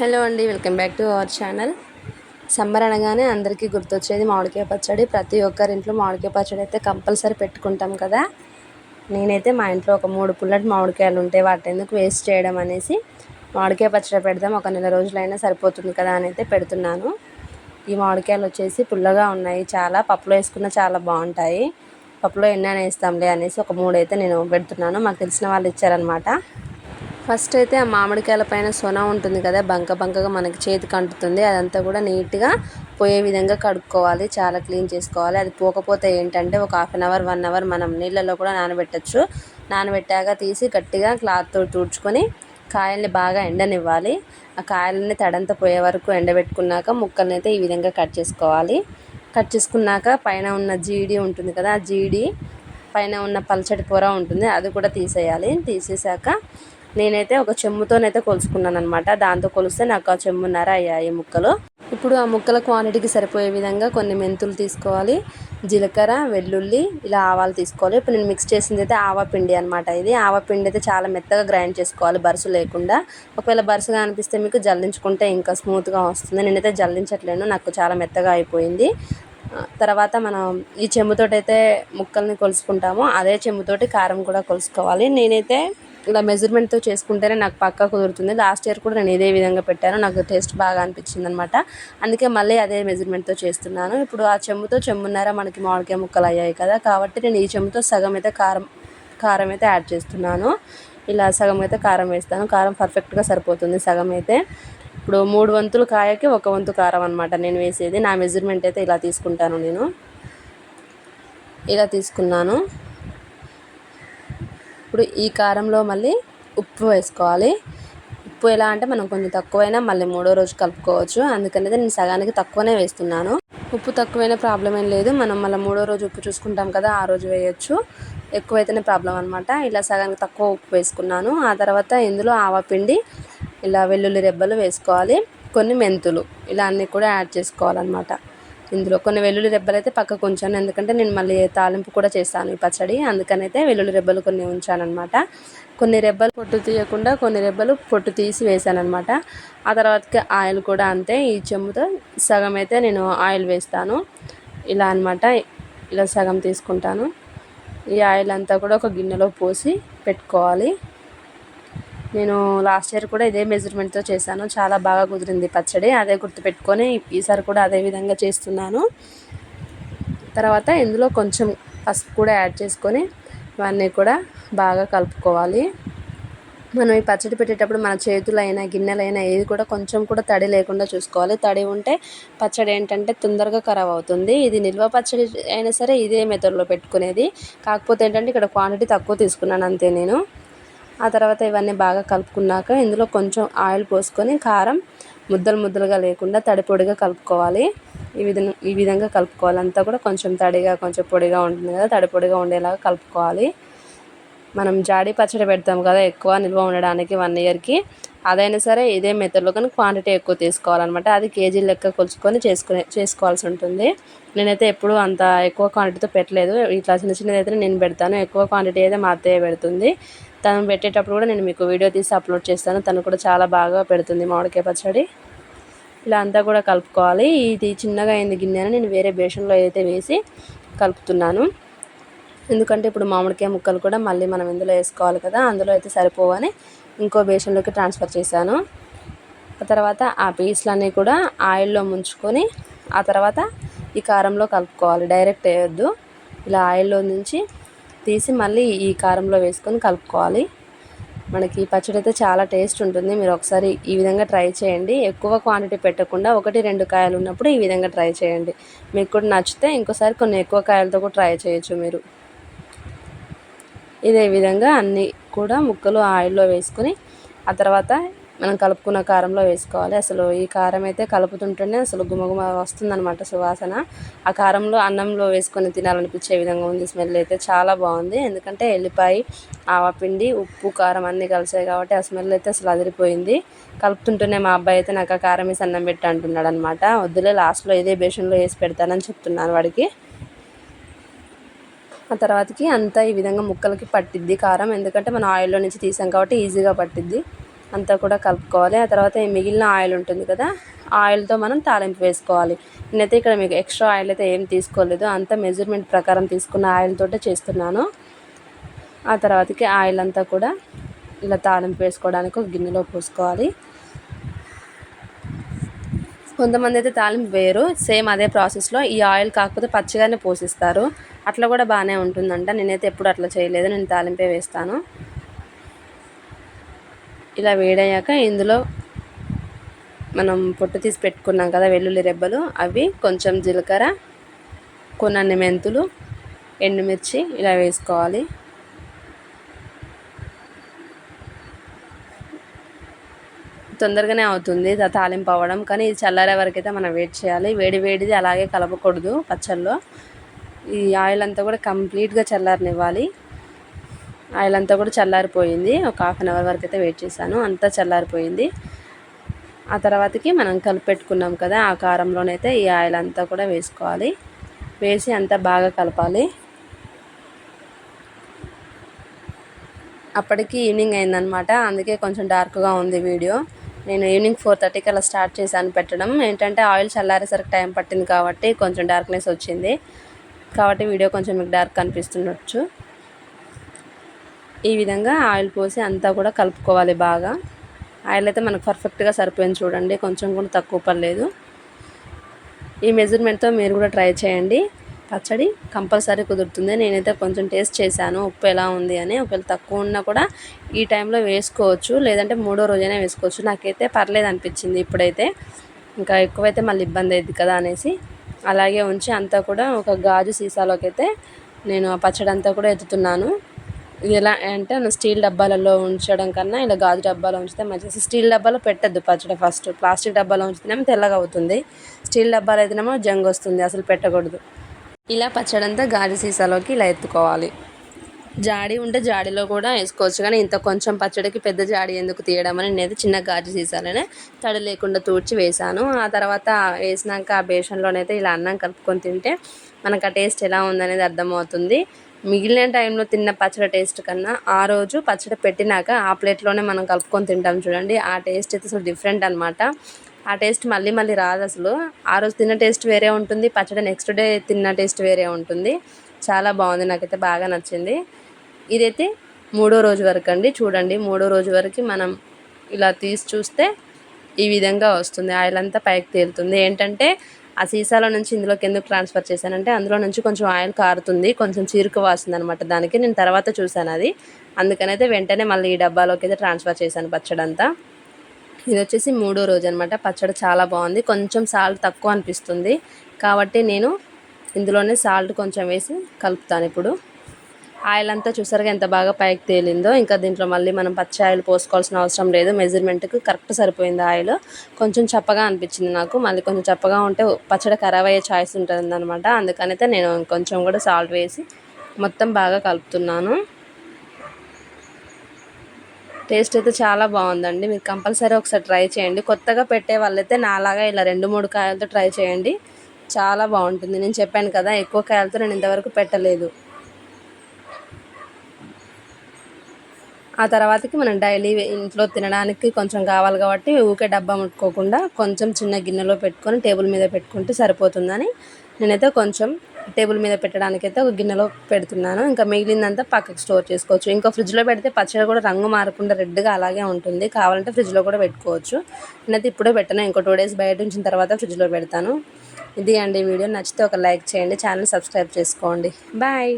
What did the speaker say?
Hello అండి welcome back to our channel. Summer అనగానే అందరికీ గుర్తొచ్చేది మామిడికాయ పచ్చడి. ప్రతి ఒక్కరి ఇంట్లో మామిడికాయ పచ్చడి అయితే కంపల్సరీ పెట్టుకుంటాం కదా. నేనైతే మా ఇంట్లో ఒక మూడు పుల్లటి మామిడికాయలు ఉంటే వాటి ఎందుకు వేస్ట్ చేయడం అనేసి మామిడికాయ పచ్చడి పెడదాం ఒక నెల రోజులైనా సరిపోతుంది కదా అని అయితే పెడుతున్నాను. ఈ మామిడికాయలు వచ్చేసి పుల్లగా ఉన్నాయి చాలా పప్పులో వేసుకున్న చాలా బాగుంటాయి. పప్పులో ఎన్నైనా వేస్తాంలే అనేసి ఒక మూడు అయితే నేను పెడుతున్నాను. మాకు తెలిసిన వాళ్ళు ఇచ్చారనమాట ఫస్ట్ అయితే ఆ మామిడికాయల పైన సొన ఉంటుంది కదా బంక బంకగా మనకి చేతికి అంటుతుంది అదంతా కూడా నీట్గా పోయే విధంగా కడుక్కోవాలి చాలా క్లీన్ చేసుకోవాలి. అది పోకపోతే ఏంటంటే ఒక half an hour one hour మనం నీళ్ళలో కూడా నానబెట్టచ్చు. నానబెట్టాక తీసి గట్టిగా క్లాత్తో తుడుచుకొని కాయల్ని బాగా ఎండనివ్వాలి. ఆ కాయలని తడంతా పోయే వరకు ఎండబెట్టుకున్నాక ముక్కల్ని అయితే ఈ విధంగా కట్ చేసుకోవాలి. కట్ చేసుకున్నాక పైన ఉన్న జీడి ఉంటుంది కదా ఆ జీడి పైన ఉన్న పల్చటి పొర ఉంటుంది అది కూడా తీసేయాలి. తీసేసాక నేనైతే ఒక చెమ్ముతోనైతే కొలుసుకున్నాను అనమాట దాంతో కొలిస్తే నాకు ఆ చెమ్మున్నర అయ్యాయి ముక్కలు. ఇప్పుడు ఆ ముక్కల క్వాంటిటీకి సరిపోయే విధంగా కొన్ని మెంతులు తీసుకోవాలి. జీలకర్ర వెల్లుల్లి ఇలా ఆవాలు తీసుకోవాలి. ఇప్పుడు నేను మిక్స్ చేసింది అయితే ఆవపిండి అనమాట ఇది. ఆవపిండి అయితే చాలా మెత్తగా గ్రైండ్ చేసుకోవాలి బరుసు లేకుండా. ఒకవేళ బరుసుగా అనిపిస్తే మీకు జల్లించుకుంటే ఇంకా స్మూత్గా వస్తుంది. నేనైతే జల్లించట్లేను నాకు చాలా మెత్తగా అయిపోయింది. తర్వాత మనం ఈ చెంబుతోటైతే ముక్కల్ని కొలుసుకుంటామో. అదే చెంబుతోటి కారం కూడా కొలుసుకోవాలి. నేనైతే ఇలా మెజర్మెంట్తో చేసుకుంటేనే నాకు పక్కా కుదురుతుంది. లాస్ట్ ఇయర్ కూడా నేను ఇదే విధంగా పెట్టాను. నాకు టేస్ట్ బాగా అనిపించింది అనమాట అందుకే మళ్ళీ అదే మెజర్మెంట్తో చేస్తున్నాను. ఇప్పుడు ఆ చెంబుతో చెమ్మున్నర మనకి మామిడికాయ ముక్కలు అయ్యాయి కదా. కాబట్టి నేను ఈ చెంబుతో సగం అయితే కారం కారం అయితే యాడ్ చేస్తున్నాను. ఇలా సగం అయితే కారం వేస్తాను. కారం పర్ఫెక్ట్గా సరిపోతుంది సగం అయితే. ఇప్పుడు మూడు వంతులు కాయకి ఒక వంతు కారం అనమాట నేను వేసేది. నా మెజర్మెంట్ అయితే ఇలా తీసుకుంటాను నేను. ఇలా తీసుకున్నాను. ఇప్పుడు ఈ కారంలో మళ్ళీ ఉప్పు వేసుకోవాలి. ఉప్పు ఎలా అంటే మనం కొంచెం తక్కువైనా మళ్ళీ మూడో రోజు కలుపుకోవచ్చు. అందుకనేది నేను సగానికి తక్కువనే వేస్తున్నాను. ఉప్పు తక్కువైనా ప్రాబ్లం ఏం లేదు. మనం మళ్ళీ మూడో రోజు ఉప్పు చూసుకుంటాం కదా ఆ రోజు వేయచ్చు. ఎక్కువైతేనే ప్రాబ్లం అనమాట ఇలా సగానికి తక్కువ ఉప్పు వేసుకున్నాను. ఆ తర్వాత ఇందులో ఆవపిండి ఇలా వెల్లుల్లి రెబ్బలు వేసుకోవాలి. కొన్ని మెంతులు ఇలా అన్నీ కూడా యాడ్ చేసుకోవాలన్నమాట. ఇందులో కొన్ని వెల్లుల్లి రెబ్బలు అయితే పక్కకు ఉంచాను. ఎందుకంటే నేను మళ్ళీ తాలింపు కూడా చేస్తాను ఈ పచ్చడి. అందుకనైతే వెల్లుల్లి రెబ్బలు కొన్ని ఉంచానమాట కొన్ని రెబ్బలు పొట్టు తీయకుండా కొన్ని రెబ్బలు పొట్టు తీసి వేసాను అనమాట ఆ తర్వాతకి ఆయిల్ కూడా అంతే. ఈ చెమ్ముతో సగం అయితే నేను ఆయిల్ వేస్తాను. ఇలా అనమాట ఇలా సగం తీసుకుంటాను. ఈ ఆయిల్ అంతా కూడా ఒక గిన్నెలో పోసి పెట్టుకోవాలి. నేను లాస్ట్ ఇయర్ కూడా ఇదే మెజర్మెంట్తో చేశాను. చాలా బాగా కుదిరింది పచ్చడి. అదే గుర్తుపెట్టుకొని ఈసారి కూడా అదే విధంగా చేస్తున్నాను. తర్వాత ఇందులో కొంచెం పసుపు కూడా యాడ్ చేసుకొని ఇవన్నీ కూడా బాగా కలుపుకోవాలి. మనం ఈ పచ్చడి పెట్టేటప్పుడు మన చేతులైనా గిన్నెలైనా ఏది కూడా కొంచెం కూడా తడి లేకుండా చూసుకోవాలి. తడి ఉంటే పచ్చడి ఏంటంటే తొందరగా ఖరాబ్ అవుతుంది. ఇది నిల్వ పచ్చడి అయినా సరే ఇదే మెథడ్లో పెట్టుకునేది. కాకపోతే ఏంటంటే ఇక్కడ క్వాంటిటీ తక్కువ తీసుకున్నాను అంతే నేను. ఆ తర్వాత ఇవన్నీ బాగా కలుపుకున్నాక ఇందులో కొంచెం ఆయిల్ పోసుకొని కారం ముద్దలు ముద్దలుగా లేకుండా తడిపొడిగా కలుపుకోవాలి. ఈ విధంగా ఈ విధంగా కలుపుకోవాలి. అంతా కూడా కొంచెం తడిగా కొంచెం పొడిగా ఉంటుంది కదా తడిపొడిగా ఉండేలాగా కలుపుకోవాలి. మనం జాడీ పచ్చడి పెడతాం కదా ఎక్కువ నిల్వ ఉండడానికి వన్ ఇయర్కి అదైనా సరే ఇదే మెథడ్లో కానీ క్వాంటిటీ ఎక్కువ తీసుకోవాలన్నమాట. అది కేజీ లెక్క కొలుచుకొని చేసుకునే చేసుకోవాల్సి ఉంటుంది. నేనైతే ఎప్పుడు అంత ఎక్కువ క్వాంటిటీతో పెట్టలేదు. ఇట్లా చిన్న చిన్నది అయితే నేను పెడతాను. ఎక్కువ క్వాంటిటీ అయితే మా అత్తయ్య పెడుతుంది. తను పెట్టేటప్పుడు కూడా నేను మీకు వీడియో తీసి అప్లోడ్ చేస్తాను. తను కూడా చాలా బాగా పెడుతుంది మామిడికాయ పచ్చడి. ఇలా అంతా కూడా కలుపుకోవాలి. ఇది చిన్నగా అయింది గిన్నె నేను వేరే బేషన్లో అయితే వేసి కలుపుతున్నాను. ఎందుకంటే ఇప్పుడు మామిడికాయ ముక్కలు కూడా మళ్ళీ మనం ఇందులో వేసుకోవాలి కదా అందులో అయితే సరిపోవని ఇంకో బేషన్లోకి ట్రాన్స్ఫర్ చేశాను. ఆ తర్వాత ఆ పీస్లన్నీ కూడా ఆయిల్లో ముంచుకొని ఆ తర్వాత ఈ కారంలో కలుపుకోవాలి. డైరెక్ట్ వేయొద్దు. ఇలా ఆయిల్లో నుంచి తీసి మళ్ళీ ఈ కారంలో వేసుకొని కలుపుకోవాలి. మనకి పచ్చడి అయితే చాలా టేస్ట్ ఉంటుంది. మీరు ఒకసారి ఈ విధంగా ట్రై చేయండి. ఎక్కువ క్వాంటిటీ పెట్టకుండా ఒకటి రెండు కాయలు ఉన్నప్పుడు ఈ విధంగా ట్రై చేయండి. మీకు కూడా నచ్చితే ఇంకోసారి కొన్ని ఎక్కువ కాయలతో కూడా ట్రై చేయొచ్చు మీరు. ఇదే విధంగా అన్నీ కూడా ముక్కలు ఆయిల్లో వేసుకొని ఆ తర్వాత మనం కలుపుకున్న కారంలో వేసుకోవాలి. అసలు ఈ కారం అయితే కలుపుతుంటేనే అసలు గుమగుమ వస్తుందన్నమాట సువాసన. ఆ కారంలో అన్నంలో వేసుకొని తినాలనిపించే విధంగా ఉంది. స్మెల్ అయితే చాలా బాగుంది. ఎందుకంటే ఎల్లిపాయ ఆవపిండి ఉప్పు కారం అన్నీ కలిసాయి కాబట్టి ఆ స్మెల్ అయితే అసలు అదిరిపోయింది. కలుపుతుంటేనే మా అబ్బాయి అయితే నాకు ఆ కారం వేసి అన్నం పెట్టి అంటున్నాడు అనమాట వద్దులే లాస్ట్లో ఇదే బేషన్లో వేసి పెడతానని చెప్తున్నాను వాడికి. ఆ తర్వాతకి అంతా ఈ విధంగా ముక్కలకి పట్టిద్ది కారం. ఎందుకంటే మనం ఆయిల్లో నుంచి తీసాం కాబట్టి ఈజీగా పట్టిద్ది. అంతా కూడా కలుపుకోవాలి. ఆ తర్వాత మిగిలిన ఆయిల్ ఉంటుంది కదా ఆయిల్తో మనం తాలింపు వేసుకోవాలి. నేనైతే ఇక్కడ మీకు ఎక్స్ట్రా ఆయిల్ అయితే ఏం తీసుకోలేదు అంత మెజర్మెంట్ ప్రకారం తీసుకున్న ఆయిల్ తోటే చేస్తున్నాను. ఆ తర్వాతకి ఆయిల్ అంతా కూడా ఇలా తాలింపు వేసుకోవడానికి ఒక గిన్నెలో పోసుకోవాలి. కొంతమంది అయితే తాలింపు వేరు సేమ్ అదే ప్రాసెస్లో. ఈ ఆయిల్ కాకపోతే పచ్చిగానే పోసిస్తారు. అట్లా కూడా బాగానే ఉంటుందంట. నేనైతే ఎప్పుడు అట్లా చేయలేదు నేను తాలింపే వేస్తాను. ఇలా వేడయ్యాక ఇందులో మనం పొట్టు తీసి పెట్టుకున్నాం కదా వెల్లుల్లి రెబ్బలు అవి కొంచెం జీలకర్ర కొన్ని మెంతులు ఎండుమిర్చి ఇలా వేసుకోవాలి. తొందరగానే అవుతుంది తాలింపు అవ్వడం కానీ ఇది చల్లారే వరకైతే మనం వెయిట్ చేయాలి. వేడి వేడిది అలాగే కలపకూడదు పచ్చల్లో ఈ ఆయిల్ అంతా కూడా కంప్లీట్గా చల్లారనివ్వాలి. ఆయిల్ అంతా కూడా చల్లారిపోయింది. ఒక హాఫ్ అన్ అవర్ వరకు అయితే వెయిట్ చేశాను. అంతా చల్లారిపోయింది. ఆ తర్వాతకి మనం కలిపెట్టుకున్నాం కదా ఆ కారంలోనైతే ఈ ఆయిల్ అంతా కూడా వేసుకోవాలి. వేసి అంతా బాగా కలపాలి. అప్పటికి ఈవినింగ్ అయిందనమాట అందుకే కొంచెం డార్క్గా ఉంది వీడియో. నేను ఈవినింగ్ ఫోర్ థర్టీకి అలా స్టార్ట్ చేశాను పెట్టడం. ఏంటంటే ఆయిల్ చల్లారేసరికి టైం పట్టింది కాబట్టి కొంచెం డార్క్నెస్ వచ్చింది. కాబట్టి వీడియో కొంచెం మీకు డార్క్ కనిపిస్తుండొచ్చు ఈ విధంగా ఆయిల్ పోసి అంతా కూడా కలుపుకోవాలి బాగా. ఆయిల్ అయితే మనకు పర్ఫెక్ట్గా సరిపోయింది చూడండి కొంచెం కూడా తక్కువ పడలేదు. ఈ మెజర్మెంట్తో మీరు కూడా ట్రై చేయండి. పచ్చడి కంపల్సరీ కుదురుతుంది. నేనైతే కొంచెం టేస్ట్ చేశాను ఉప్పు ఎలా ఉంది అని. ఒకవేళ తక్కువ ఉన్నా కూడా ఈ టైంలో వేసుకోవచ్చు లేదంటే మూడో రోజైనా వేసుకోవచ్చు. నాకైతే పర్లేదు అనిపించింది ఇప్పుడైతే. ఇంకా ఎక్కువైతే మళ్ళీ ఇబ్బంది అయింది కదా అనేసి. అలాగే ఉంచి అంతా కూడా ఒక గాజు సీసాలోకి అయితే నేను ఆ పచ్చడి అంతా కూడా ఎత్తుతున్నాను. ఎలా అంటే స్టీల్ డబ్బాలలో ఉంచడం కన్నా ఇలా గాజు డబ్బాలో ఉంచితే మంచిది. స్టీల్ డబ్బాలో పెట్టద్దు పచ్చడి ఫస్ట్. ప్లాస్టిక్ డబ్బాలో ఉంచితేనేమో తెల్లగా అవుతుంది. స్టీల్ డబ్బాలో అయితేనేమో జంగ్ వస్తుంది అసలు పెట్టకూడదు. ఇలా పచ్చడంతా గాజు సీసాలోకి ఇలా ఎత్తుకోవాలి. జాడి ఉంటే జాడీలో కూడా వేసుకోవచ్చు కానీ ఇంత కొంచెం పచ్చడికి పెద్ద జాడి ఎందుకు తీయడం అని నేనైతే చిన్న గాజు సీసాలోనే తడి లేకుండా తూడ్చి వేసాను ఆ తర్వాత వేసినాక ఆ బేషన్లోనైతే ఇలా అన్నం కలుపుకొని తింటే మనకు ఆ టేస్ట్ ఎలా ఉందనేది అర్థమవుతుంది. మిగిలిన టైంలో తిన్న పచ్చడి టేస్ట్ కన్నా ఆ రోజు పచ్చడి పెట్టినాక ఆ ప్లేట్లోనే మనం కలుపుకొని తింటాం చూడండి. ఆ టేస్ట్ అయితే అసలు డిఫరెంట్ అనమాట ఆ టేస్ట్ మళ్ళీ మళ్ళీ రాదు అసలు. ఆ రోజు తిన్న టేస్ట్ వేరే ఉంటుంది పచ్చడి నెక్స్ట్ డే తిన్న టేస్ట్ వేరే ఉంటుంది. చాలా బాగుంది నాకైతే బాగా నచ్చింది. ఇదైతే మూడో రోజు వరకు అండి. చూడండి మూడో రోజు వరకు మనం ఇలా తీసి చూస్తే ఈ విధంగా వస్తుంది. ఆయిల్ అంతా పైకి తేలుతుంది. ఏంటంటే ఆ సీసాలో నుంచి ఇందులోకి ఎందుకు ట్రాన్స్ఫర్ చేశానంటే అందులో నుంచి కొంచెం ఆయిల్ కారుతుంది కొంచెం చీరుకు వాసింది అనమాట దానికి నేను తర్వాత చూశాను అది. అందుకనైతే వెంటనే మళ్ళీ ఈ డబ్బాలోకి అయితే ట్రాన్స్ఫర్ చేశాను పచ్చడంతా. ఇది వచ్చేసి మూడో రోజు అనమాట పచ్చడి చాలా బాగుంది. కొంచెం సాల్ట్ తక్కువ అనిపిస్తుంది. కాబట్టి నేను ఇందులోనే సాల్ట్ కొంచెం వేసి కలుపుతాను ఇప్పుడు. ఆయిల్ అంతా చూసారుగా ఎంత బాగా పైకి తేలిందో. ఇంకా దీంట్లో మళ్ళీ మనం పచ్చి ఆయిల్ పోసుకోవాల్సిన అవసరం లేదు. మెజర్మెంట్కి కరెక్ట్ సరిపోయింది ఆయిల్. కొంచెం చప్పగా అనిపించింది నాకు. మళ్ళీ కొంచెం చప్పగా ఉంటే పచ్చడి ఖరాబ్ అయ్యే ఛాయిస్ ఉంటుంది అనమాట అందుకనైతే నేను కొంచెం కూడా సాల్ట్ వేసి మొత్తం బాగా కలుపుతున్నాను. టేస్ట్ అయితే చాలా బాగుందండి. మీరు కంపల్సరీ ఒకసారి ట్రై చేయండి. కొత్తగా పెట్టే వాళ్ళైతే నాలాగా ఇలా రెండు మూడు కాయలతో ట్రై చేయండి. చాలా బాగుంటుంది. నేను చెప్పాను కదా ఎక్కువ కాయలతో నేను ఇంతవరకు పెట్టలేదు. ఆ తర్వాతకి మనం డైలీ ఇంట్లో తినడానికి కొంచెం కావాలి కాబట్టి ఊకే డబ్బా ముట్టుకోకుండా కొంచెం చిన్న గిన్నెలో పెట్టుకొని టేబుల్ మీద పెట్టుకుంటే సరిపోతుందని నేనైతే కొంచెం టేబుల్ మీద పెట్టడానికైతే ఒక గిన్నెలో పెడుతున్నాను. ఇంకా మిగిలిందంతా పక్కకు స్టోర్ చేసుకోవచ్చు. ఇంకా ఫ్రిడ్జ్లో పెడితే పచ్చడి కూడా రంగు మారకుండా రెడ్గా అలాగే ఉంటుంది. కావాలంటే ఫ్రిడ్జ్లో కూడా పెట్టుకోవచ్చు. నేనైతే ఇప్పుడే పెట్టాను. ఇంకో టూ డేస్ బయట ఉంచిన తర్వాత ఫ్రిడ్జ్లో పెడతాను. ఇది అండి వీడియో. నచ్చితే ఒక లైక్ చేయండి. ఛానల్ సబ్స్క్రైబ్ చేసుకోండి. బాయ్.